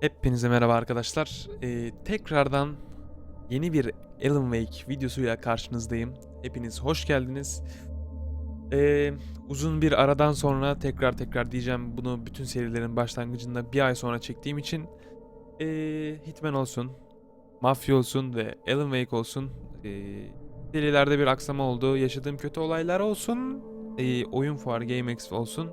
Hepinize merhaba arkadaşlar. Ee, tekrardan yeni bir Alan Wake videosuyla karşınızdayım. Hepiniz hoş geldiniz. Ee, uzun bir aradan sonra tekrar tekrar diyeceğim bunu bütün serilerin başlangıcında bir ay sonra çektiğim için ee, Hitman olsun, Mafya olsun ve Alan Wake olsun ee, serilerde bir aksama oldu. Yaşadığım kötü olaylar olsun, ee, oyun fuarı GameX olsun.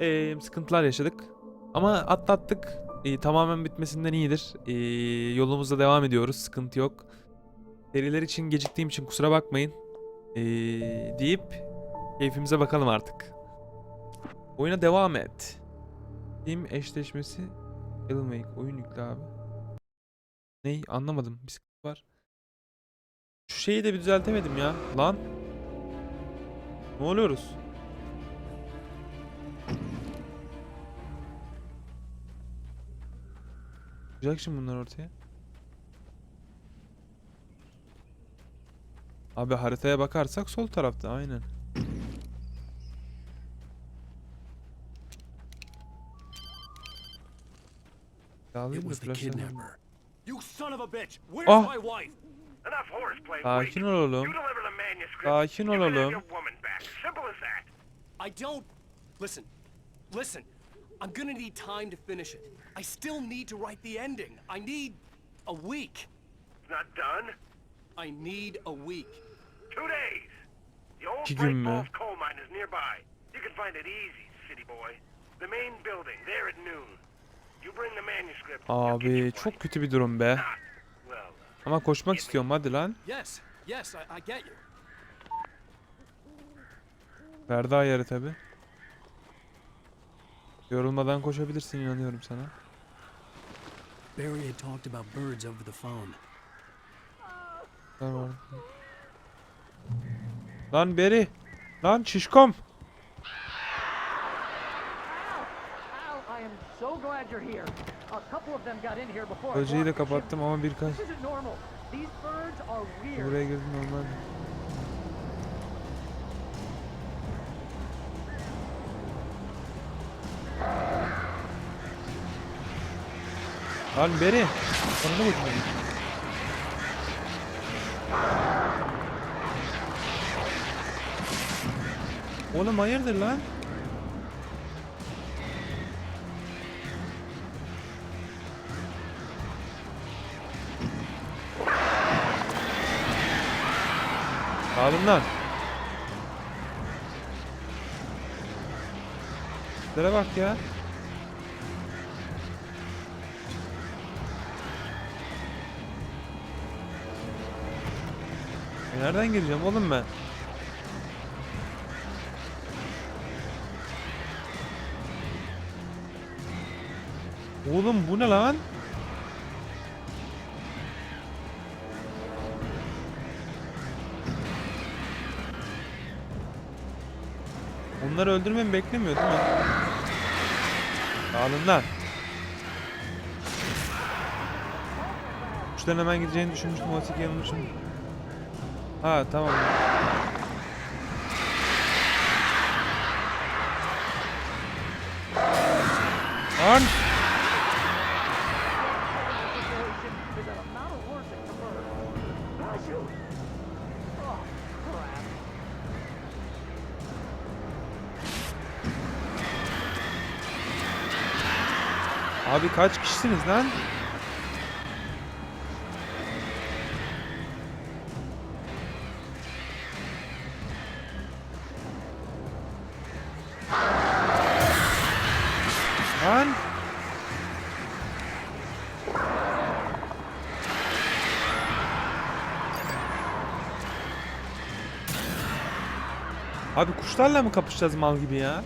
Ee, sıkıntılar yaşadık. Ama atlattık. Ee, tamamen bitmesinden iyidir. Ee, yolumuza devam ediyoruz. Sıkıntı yok. Seriler için geciktiğim için kusura bakmayın. Ee, deyip keyfimize bakalım artık. Oyuna devam et. Team eşleşmesi Alan. Oyun yükle abi. Ney? Anlamadım. Bir sıkıntı var. Şu şeyi de bir düzeltemedim ya. Lan. Ne oluyoruz? Çıkacak şimdi bunlar ortaya. Abi haritaya bakarsak sol tarafta aynen. It was the kidnapper. You son of a bitch! Where's Oh. my wife? Enough horseplay. Sakin Wade. ol You oğlum. deliver the manuscript. Sakin you ol can have oğlum. your woman back. Simple as that. I don't. Listen. Listen. I'm gonna need time to finish it. I still need to write the ending. I need a week. It's not done. I need a week. Two days. The old İki Bright gün mü? Falls coal mine is nearby. You can find it easy, city boy. The main building, there at noon. You bring the manuscript. get Abi çok kötü bir durum be. Not, well, Ama koşmak istiyorum hadi lan. Yes. Yes, I, I get you. Verdi ayarı tabi. Yorulmadan koşabilirsin inanıyorum sana. Barry had talked about birds over the phone. Lan var. Lan beri. Lan şişkom. Al, I am so glad you're here. A couple of them got in here before I Böceği de kapattım ama birkaç buraya girdi normal. Lan beri. Sonuna bakayım. Oğlum hayırdır lan? Lan. Şuraya bak ya. Nereden gireceğim oğlum ben? Oğlum bu ne lan? Onları öldürmemi beklemiyor değil mi? Dağılın lan. Kuşların hemen gideceğini düşünmüştüm. O siki yanılmışım. Ha tamam. Lan! Abi kaç kişisiniz? Lan! Kuşlarla mı kapışacağız mal gibi ya?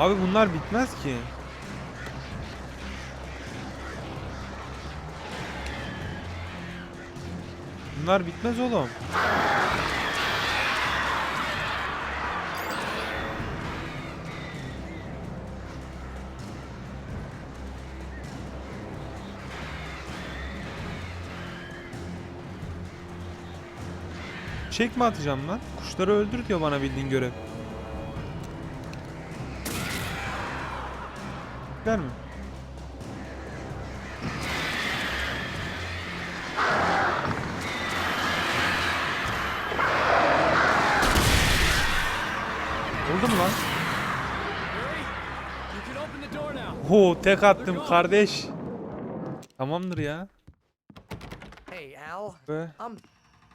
Abi bunlar bitmez ki. Bunlar bitmez oğlum. Çek mi atacağım lan? Kuşları öldür diyor bana bildiğin görev. Gider mi? Oldu mu lan? Ho tek attım kardeş. Tamamdır ya. Hey, Al. Be. I'm.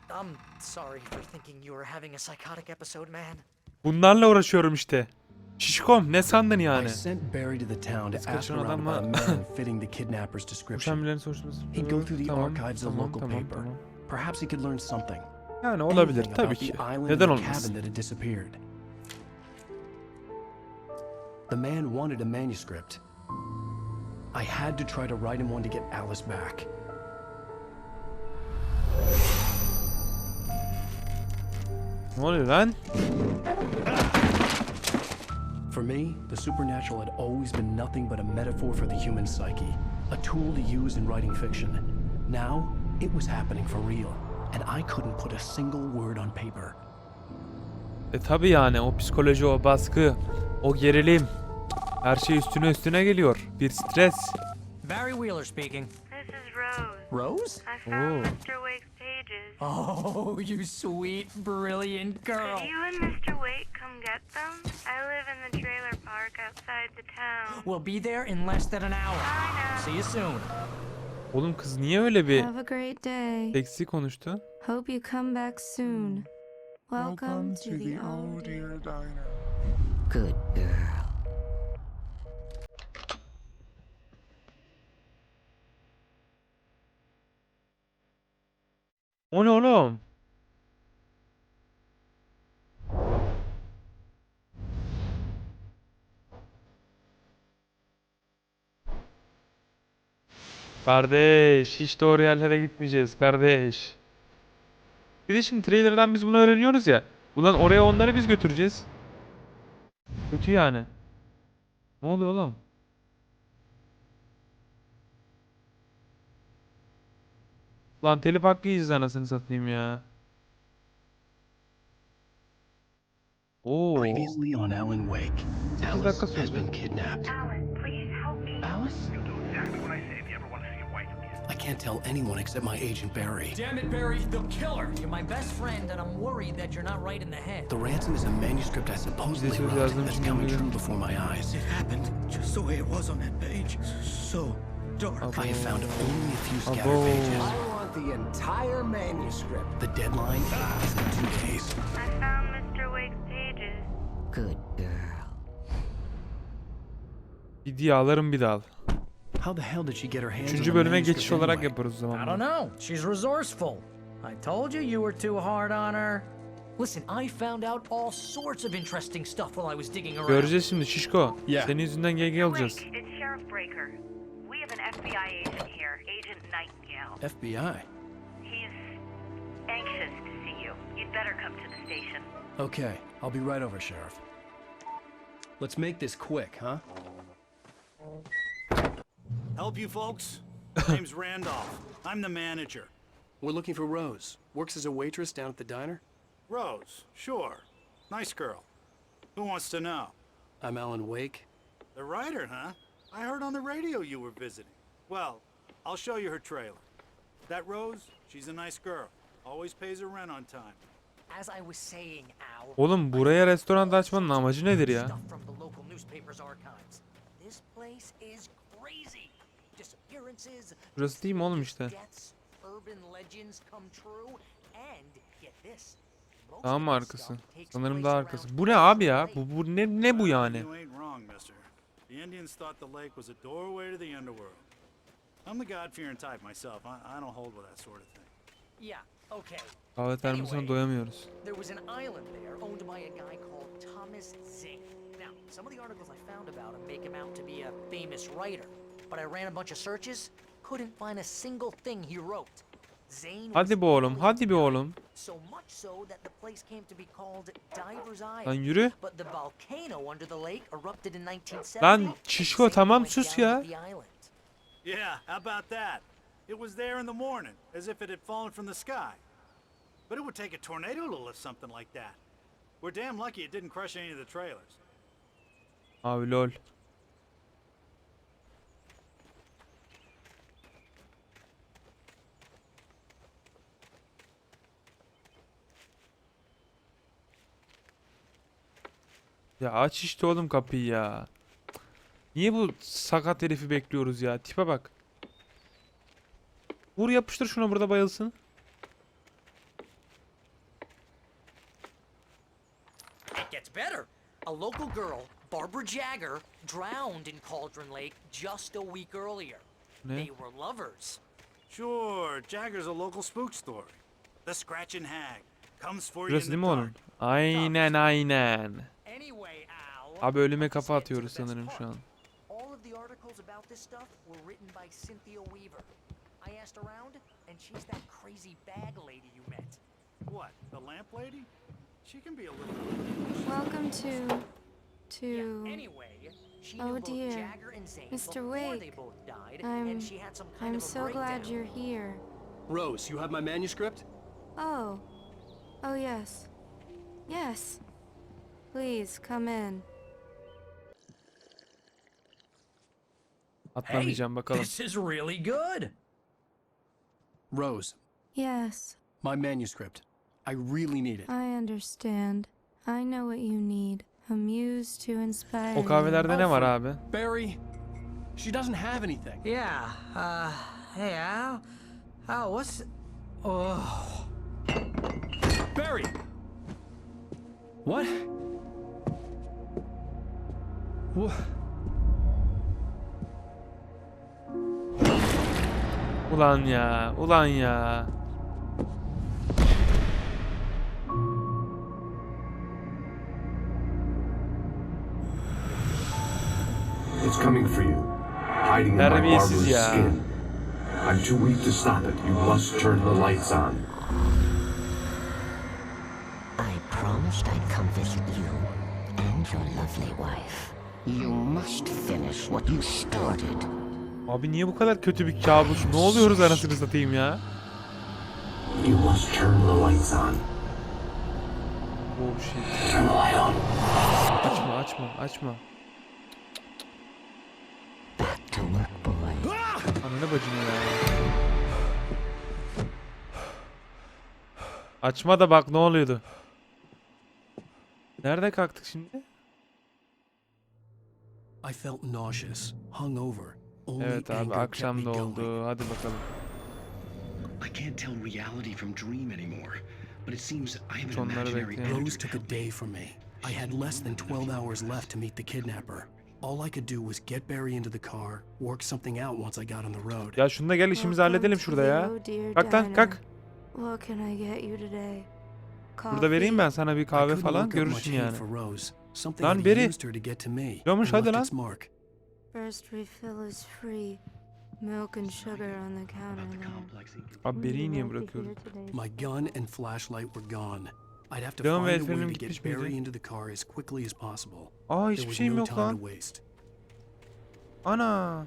I'm sorry for thinking you were having a psychotic episode, man. Bunlarla uğraşıyorum işte. Şişkom ne sandın I sent Barry to the town to ask around about a man fitting the kidnapper's description. He'd go through the archives of the local paper. Perhaps he could learn something. Yani olabilir tabii ki. Neden olmaz? cabin that had disappeared. The man wanted a manuscript. I had to try to write him one to get Alice back. Ne oluyor lan? For me, the supernatural had always been nothing but a metaphor for the human psyche, a tool to use in writing fiction. Now, it was happening for real, and I couldn't put a single word on paper. E tabi yani o psikoloji, o baskı, o gerilim. Her şey üstüne üstüne geliyor. Bir stres. Barry Wheeler speaking. This is Rose. Rose? I found Oh. Mr. Wake's pages. Oh, you sweet, brilliant girl. Could you and Mr. Wake come get them? I live in the trailer park outside the town. We'll be there in less than an hour. See you soon. Oğlum kız niye öyle bir Have a great day. seksi konuştu? Hope you come back soon. Welcome, to, the, old dear. Good girl. O ne oğlum? Kardeş, hiç doğru yerlere gitmeyeceğiz kardeş. Bir de şimdi trailer'dan biz bunu öğreniyoruz ya. Ulan oraya onları biz götüreceğiz. Kötü yani. Ne oluyor oğlum? Lan telif hakkı yiyeceğiz anasını satayım ya. Oo. Previously on Alan Wake, Alice dakika has been kidnapped. Alan, please help me. Alice? You'll do exactly what I say if you ever want to see your wife again. I can't tell anyone except my agent Barry. Damn it, Barry, they'll kill her. You're my best friend, and I'm worried that you're not right in the head. The ransom is a manuscript I supposedly This is wrote that's coming true before my eyes. It happened just the way it was on that page. So dark. I have found only a few scattered Abo. pages. The entire manuscript. The deadline is in two days. I found Mr. Wake's pages. Good girl. Bir diye alırım bir dal. How the hell did she get her hands on Üçüncü bölüme manuscript geçiş olarak yaparız o zaman. I don't know. She's resourceful. I told you you were too hard on her. Listen, I found out all sorts of interesting stuff while I was digging around. Göreceğiz şimdi Şişko. Yeah. Senin yüzünden GG alacağız. Wake, it's Sheriff Breaker. We have an FBI agent here, Agent Nightingale. FBI. He's anxious to see you. You'd better come to the station. Okay, I'll be right over, Sheriff. Let's make this quick, huh? Help you folks? My name's Randolph. I'm the manager. We're looking for Rose. Works as a waitress down at the diner. Rose, sure. Nice girl. Who wants to know? I'm Alan Wake. The writer, huh? I heard on the radio you were visiting. Well, I'll show you her trailer. That Rose, she's a nice girl. Always pays her rent on time. As I was saying, Al. Oğlum buraya restoran açmanın amacı nedir ya? Stuff from the local newspaper's archives. This place is crazy. Disappearances. Burası değil mi oğlum işte? Urban legends come true, and get this. most Daha mı of this arkası? Sanırım daha arkası. Bu ne abi ya? Bu, bu ne ne bu yani? The Indians thought the lake was a doorway to the underworld. I'm the God-fearing type myself. I, I don't hold with that sort of thing. Yeah, termosuna Anyway. doyamıyoruz. There was an island there owned by a guy called Thomas Zink. Now, some of the articles I found about him make him out to be a famous writer, but I ran a bunch of searches, couldn't find a single thing he wrote. Zane Hadi be oğlum, hadi be oğlum. So much so that the place came to be called Diver's Island. Lan yürü. But the volcano under the lake erupted in 1970. Lan şişko, tamam sus ya. Yeah, how about that? It was there in the morning, as if it had fallen from the sky. But it would take a tornado to lift something like that. We're damn lucky it didn't crush any of the trailers. Abi lol. Ya aç işte oğlum kapıyı ya. Niye bu sakat herifi bekliyoruz ya? Tipe bak. Vur yapıştır şuna burada bayılsın. Barbara Jagger, drowned in Cauldron Lake just a week earlier. Ne? They were lovers. Sure, Jagger's a local spook story. The Scratching Hag comes for you in the değil mi dark. onun? Aynen aynen. Anyway, Al. Abi ölüme kafa atıyoruz sanırım şu an. All of the articles about this stuff were written by Cynthia Weaver. I asked around, and she's that crazy bag lady you met. What, the lamp lady? She can be a little... Welcome to. To. Yeah, anyway, she Oh dear. Jagger and Zane Mr. before they Wake. both died, I'm- and she had some kind I'm of a so glad you're here. Rose, you have my manuscript? Oh. Oh, yes. Yes. Please come in. Atlamayacağım bakalım. This is really good. Rose, Yes, my manuscript. I really need it. I understand. I know what you need. O kahvelerde ne var abi? Barry, she doesn't have anything. Yeah. Uh. Hey, Al. Al, what's? Oh. Barry! What? What? Ulan ya, ulan ya. It's coming for you. Hiding in my ya. skin. I'm too weak to stop it. You must turn the lights on. I promised I'd come visit you and your lovely wife. You must finish what you started. Abi niye bu kadar kötü bir kabus? Ne oluyoruz anasını satayım ya? You must turn the lights on. Oh shit. Turn the light on. Açma açma açma. Ananı bacını ya. Açma da bak ne oluyordu. Nerede kalktık şimdi? I felt nauseous, hungover. Only Evet abi akşam da going. oldu. Hadi bakalım. I can't tell reality from dream anymore, but it seems I have an imaginary Rose to took a day from me. I had less than 12 hours left to meet the kidnapper. All I could do was get Barry into the car, work something out once I got on the road. Ya şunu da gel işimizi halledelim şurada ya. Kalk lan kalk. What can I get you today? Burada vereyim ben sana bir kahve falan görürsün yani. Lan. Diyormuş, and hadi lan. First refill is free. Milk and sugar on the counter. Abi Beri'yi niye today's My gun and flashlight were gone. I'd have to Devam ve find a way to get? Barry into the car as quickly as possible. Aa There hiçbir was şeyim no yok time lan. to waste. Ana.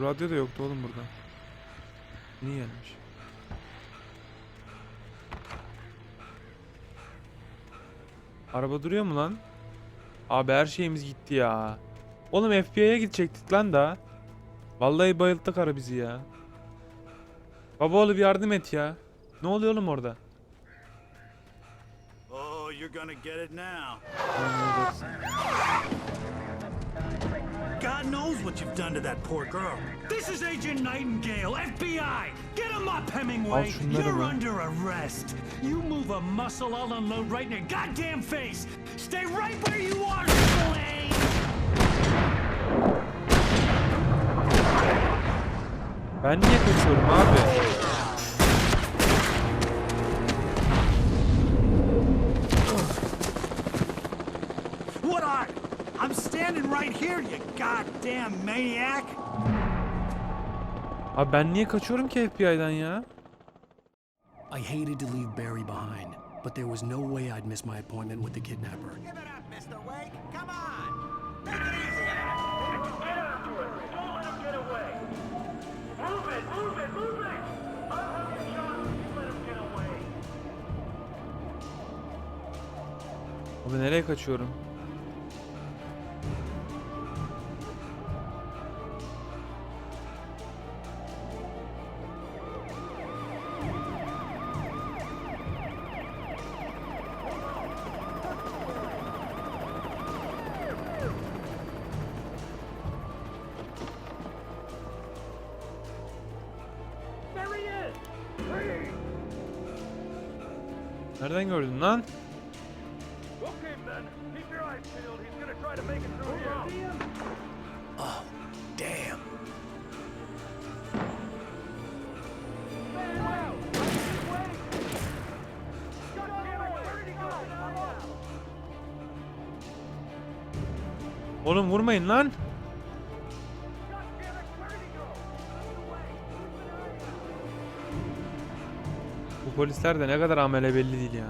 Radyo da yoktu oğlum burada. Niye gelmiş? Araba duruyor mu lan? Abi her şeyimiz gitti ya. Oğlum FBI'ye gidecektik lan da. Vallahi bayılttık ara bizi ya. Baba oğlu bir yardım et ya. Ne oluyor oğlum orada? Oh, you're gonna get it now. God knows what you've done to that poor girl. This is Agent Nightingale, FBI! Get him up, Hemingway! You're under arrest. You move a muscle, I'll unload right in your goddamn face! Stay right where you are, Slade! Ben niye kaçıyorum abi? Goddamn maniac! Abi ben niye kaçıyorum ki FBI'dan ya? I hated to leave Barry behind, but there was no way I'd miss my appointment with the kidnapper. After it! Don't let him get away! Move it! Move it! Move it! Oğlum vurmayın lan. Bu polisler de ne kadar amele belli değil ya.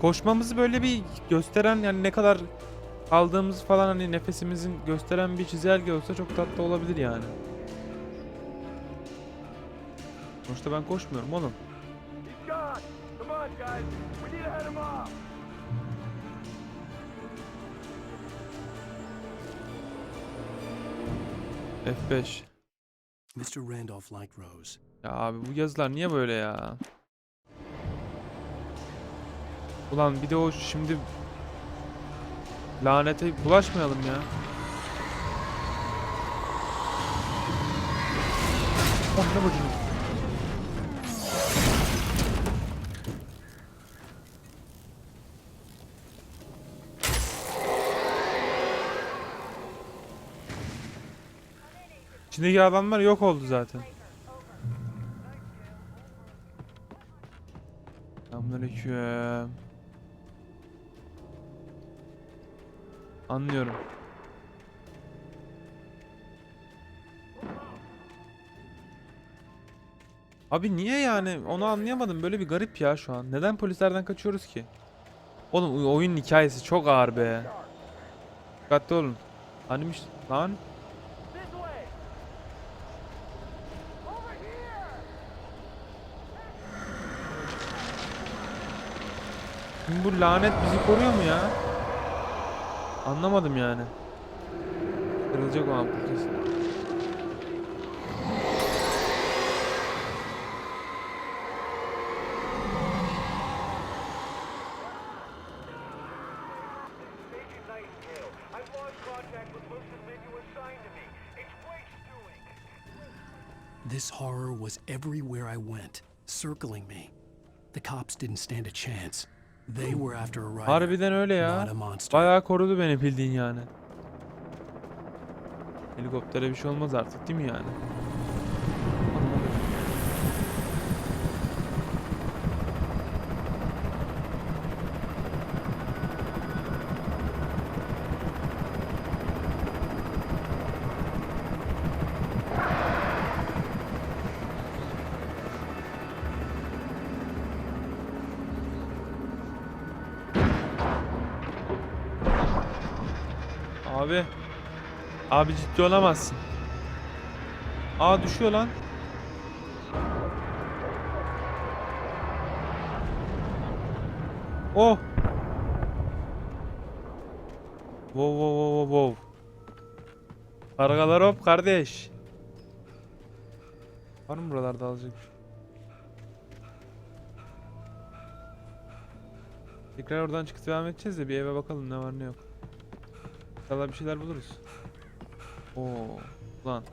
Koşmamızı böyle bir gösteren yani ne kadar kaldığımız falan hani nefesimizin gösteren bir çizelge olsa çok tatlı olabilir yani. Sonuçta ben koşmuyorum oğlum. F5. Mr. Randolph liked Rose. Ya abi bu yazılar niye böyle ya? Ulan bir de o şimdi lanete bulaşmayalım ya. Oh ne bacım. İçindeki adamlar yok oldu zaten. Selamünaleyküm. Anlıyorum. Abi niye yani? Onu anlayamadım. Böyle bir garip ya şu an. Neden polislerden kaçıyoruz ki? Oğlum oyunun hikayesi çok ağır be. Dikkatli olun. Animmiş lan. Şimdi bu lanet bizi koruyor mu ya? Anlamadım yani. Kırılacak o ampul kesin. Agent Nightingale, I've lost contact with most of the men you assigned to me. It's Blake's doing. This horror was everywhere I went, circling me. The cops didn't stand a chance. They were after a rider, Harbiden öyle ya. Bayağı korudu beni bildiğin yani. Helikoptere bir şey olmaz artık değil mi yani? Abi ciddi olamazsın. Aa düşüyor lan. Oh. Wow wow wow wow. Kargalar hop kardeş. Var mı buralarda alacak? Tekrar oradan çıkıp devam edeceğiz de bir eve bakalım ne var ne yok. İnşallah bir şeyler buluruz. Oo, lan.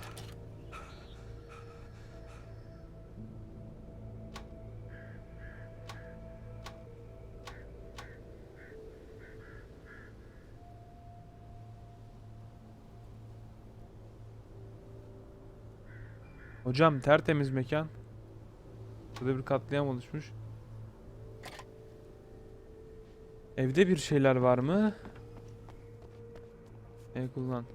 Hocam tertemiz mekan. Burada bir katliam oluşmuş. Evde bir şeyler var mı? E kullan.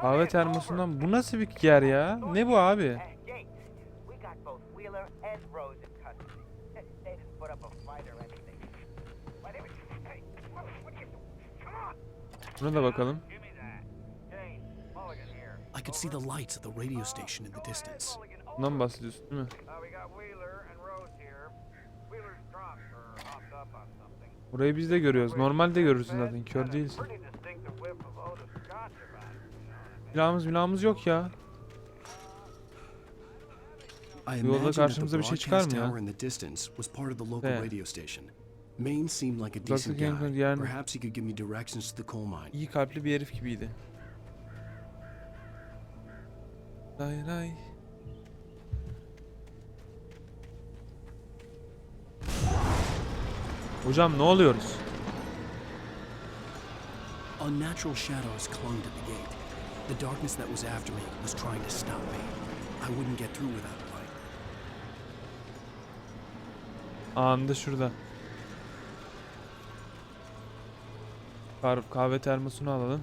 Kahve termosundan bu nasıl bir yer ya? Ne bu abi? Buna da bakalım. I could see the lights of the radio station in the distance. Bundan bahsediyorsun değil mi? Burayı biz de görüyoruz. Normalde görürsün zaten. Kör değilsin. Silahımız milahımız yok ya. I Yolda karşımıza bir şey çıkar mı ya? tower in the distance was part of the local Evet. radio station. Maine seemed like a Uzaktaki decent en- guy. yani- Perhaps he could give me directions to the coal mine. İyi kalpli bir herif gibiydi. Ray ray. Hocam ne oluyoruz? Unnatural shadows clung to the gate. The darkness that was after me was trying to stop me. I wouldn't get through without light. Anında şurada. Kahve termosunu alalım.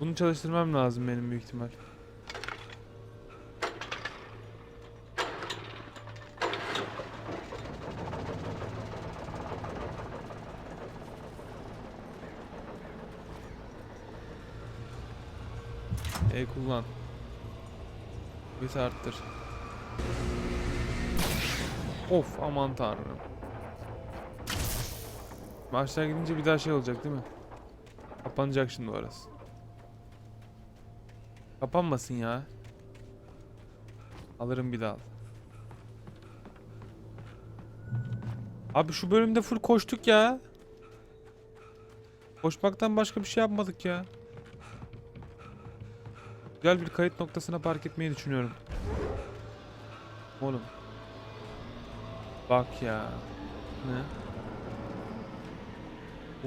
Bunu çalıştırmam lazım benim büyük ihtimal. Kullan. Bir arttır. Of aman tanrım. Aşağı gidince bir daha şey olacak değil mi? Kapanacak şimdi orası. Kapanmasın ya. Alırım bir daha. Abi şu bölümde full koştuk ya. Koşmaktan başka bir şey yapmadık ya. Güzel bir kayıt noktasına park etmeyi düşünüyorum. Oğlum. Bak ya. Ne?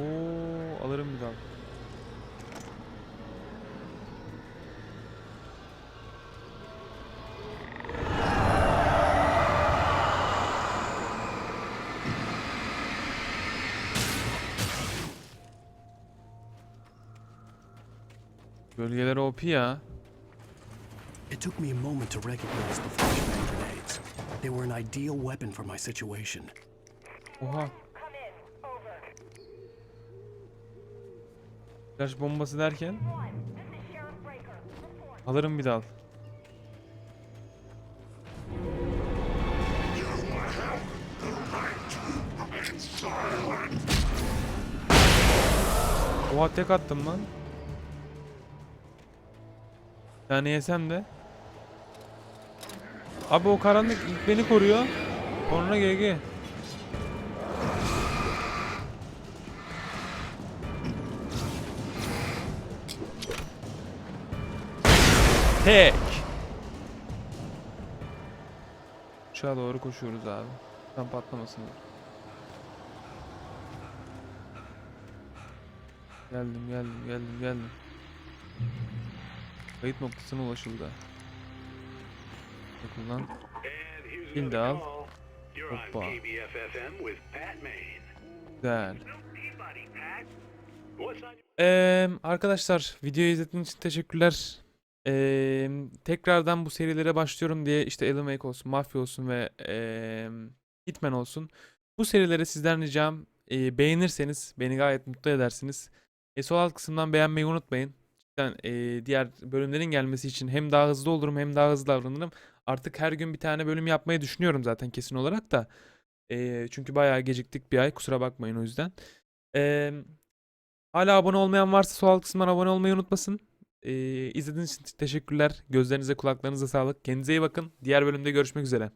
Oo, alırım bir daha. Bölgeler OP ya. Took me a moment to recognize the flashbang grenades. They were an ideal weapon for my situation. Oha. Flash bombası derken alırım bir dal. Oha tek attım lan. Bir tane yesem de. Abi o karanlık ilk beni koruyor. Sonra GG. Tek. Uçağa doğru koşuyoruz abi. Tam patlamasın. Geldim geldim geldim geldim. Kayıt noktasına ulaşıldı. Kullan. Pil de al. Hoppa. Güzel. Eee arkadaşlar videoyu izlediğiniz için teşekkürler. Eee, tekrardan bu serilere başlıyorum diye işte Alan Wake olsun, Mafya olsun ve eee Hitman olsun. Bu serilere sizden ricam eee, beğenirseniz beni gayet mutlu edersiniz. E, sol alt kısımdan beğenmeyi unutmayın. Cidden eee, diğer bölümlerin gelmesi için hem daha hızlı olurum hem daha hızlı davranırım. Artık her gün bir tane bölüm yapmayı düşünüyorum zaten kesin olarak da. Eee, çünkü bayağı geciktik bir ay kusura bakmayın o yüzden. Eee Hala abone olmayan varsa sol alt kısımdan abone olmayı unutmasın. Ee, izlediğiniz için teşekkürler. Gözlerinize kulaklarınıza sağlık. Kendinize iyi bakın. Diğer bölümde görüşmek üzere.